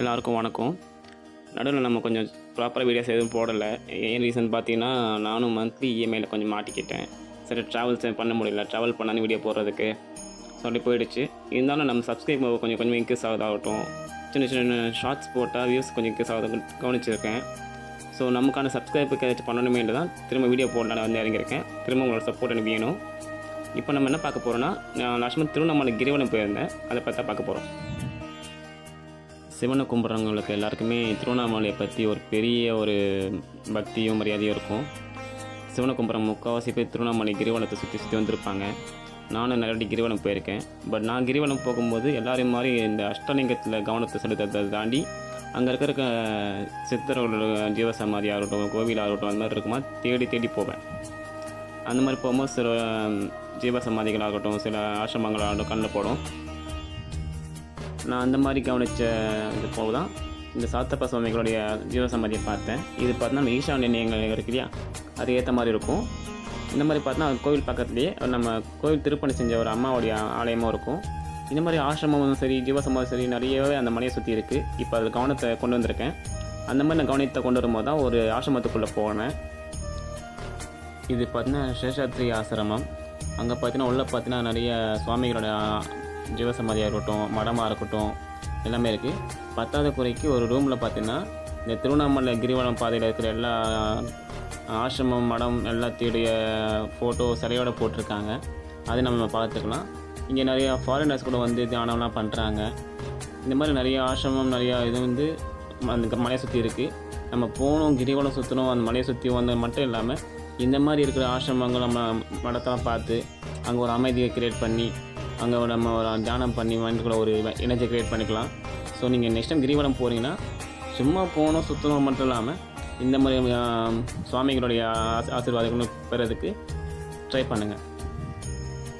எல்லாருக்கும் வணக்கம். நடுவில் நம்ம கொஞ்சம் ப்ராப்பராக வீடியோஸ் எதுவும் போடலை. ஏன் ரீசன் பார்த்தீங்கன்னா நானும் மந்த்லி இஎம்ஐயில் கொஞ்சம் மாட்டிக்கிட்டேன். சரி ட்ராவல்ஸ் பண்ண முடியல. ட்ராவல் பண்ணாலும் வீடியோ போடுறதுக்கு. சொல்லி போயிடுச்சு. இருந்தாலும் நம்ம சப்ஸ்கிரைப் கொஞ்சம் கொஞ்சம் இன்க்ரீஸ் ஆகுதாகட்டும். சின்ன சின்ன ஷார்ட்ஸ் போட்டால் வியூஸ் கொஞ்சம் இன்க்ரீஸ் ஆகுது கவனிச்சிருக்கேன். ஸோ நமக்கான சப்ஸ்கிரைபுக்கு ஏதாச்சும் பண்ணணுமே தான் திரும்ப வீடியோ போடலான்னு வந்து இறங்கியிருக்கேன். திரும்ப உங்களோட சப்போர்ட் எனக்கு வேணும். இப்போ நம்ம என்ன பார்க்க போகிறோன்னா நான் லாஸ்ட் மந்த் திருவண்ணாமலை கிரிவலம் போயிருந்தேன். அதை பார்த்தா பார்க்க போகிறோம் சிவனை கும்பிட்றவங்களுக்கு எல்லாருக்குமே திருவண்ணாமலையை பற்றி ஒரு பெரிய ஒரு பக்தியும் மரியாதையும் இருக்கும். சிவனை கும்பிட்ற முக்கால்வாசி பேர் திருவண்ணாமலை கிரிவலத்தை சுற்றி சுற்றி வந்திருப்பாங்க. நானும் நிறைய கிரிவலம் போயிருக்கேன். பட் நான் கிரிவலம் போகும்போது எல்லாரையும் மாதிரி இந்த அஷ்டலிங்கத்தில் கவனத்தை செலுத்ததை தாண்டி அங்கே இருக்கிற க- சித்தர்களோட ஜீவசமாதி இருக்கட்டும் கோவிலாக இருக்கட்டும் அந்த மாதிரி இருக்குமா தேடி தேடி போவேன். அந்த மாதிரி போகும்போது சில ஜீவசமாதிகளாகட்டும் சில ஆசிரமங்களாகட்டும் கண்ணில் போடும். நான் அந்த மாதிரி கவனித்த இது போக தான் இந்த சாத்தப்ப சுவாமிகளுடைய ஜீவசமாதியை பார்த்தேன். இது பார்த்தா நம்ம ஈஷான்ய நிலையங்கள் இருக்கு இல்லையா அது ஏற்ற மாதிரி இருக்கும். இந்த மாதிரி பார்த்தா கோவில் பக்கத்துலேயே நம்ம கோவில் திருப்பணி செஞ்ச ஒரு அம்மாவுடைய ஆலயமும் இருக்கும். இந்த மாதிரி ஆசிரமமும் சரி ஜீவசமாதி சரி நிறையவே அந்த மலையை சுற்றி இருக்குது இப்போ அதில் கவனத்தை கொண்டு வந்திருக்கேன். அந்த மாதிரி நான் கவனத்தை கொண்டு வரும்போது தான் ஒரு ஆசிரமத்துக்குள்ளே போனேன். இது பார்த்தீங்கன்னா சேஷாத்ரி ஆசிரமம். அங்கே பார்த்தீங்கன்னா உள்ளே பார்த்தீங்கன்னா நிறைய சுவாமிகளோட ஜீவசமாதியாக இருக்கட்டும் மடமாக இருக்கட்டும் எல்லாமே இருக்குது பத்தாவது குறைக்கு ஒரு ரூமில் பார்த்தீங்கன்னா இந்த திருவண்ணாமலை கிரிவலம் பாதையில் இருக்கிற எல்லா ஆசிரமம் மடம் எல்லாத்தையுடைய ஃபோட்டோ சிலையோடு போட்டிருக்காங்க. அதை நம்ம பார்த்துக்கலாம். இங்கே நிறையா ஃபாரினர்ஸ் கூட வந்து தியானம்லாம் பண்ணுறாங்க இந்த மாதிரி நிறைய ஆசிரமம் நிறையா இது வந்து அந்த மலையை சுற்றி இருக்குது நம்ம போகணும் கிரிவலம் சுற்றணும் அந்த மலையை சுற்றி வந்தது மட்டும் இல்லாமல் இந்த மாதிரி இருக்கிற ஆசிரமங்கள் நம்ம மடத்தெல்லாம் பார்த்து அங்கே ஒரு அமைதியை க்ரியேட் பண்ணி அங்கே நம்ம ஒரு தியானம் பண்ணி மைண்டுக்குள்ள ஒரு எனர்ஜி கிரியேட் பண்ணிக்கலாம். ஸோ நீங்கள் நெக்ஸ்ட் டைம் கிரிவலம் போகிறீங்கன்னா சும்மா போகணும் சுத்தமாக மட்டும் இல்லாமல் இந்த மாதிரி சுவாமிகளுடைய ஆசீர்வாதங்களும் பெறதுக்கு ட்ரை பண்ணுங்கள்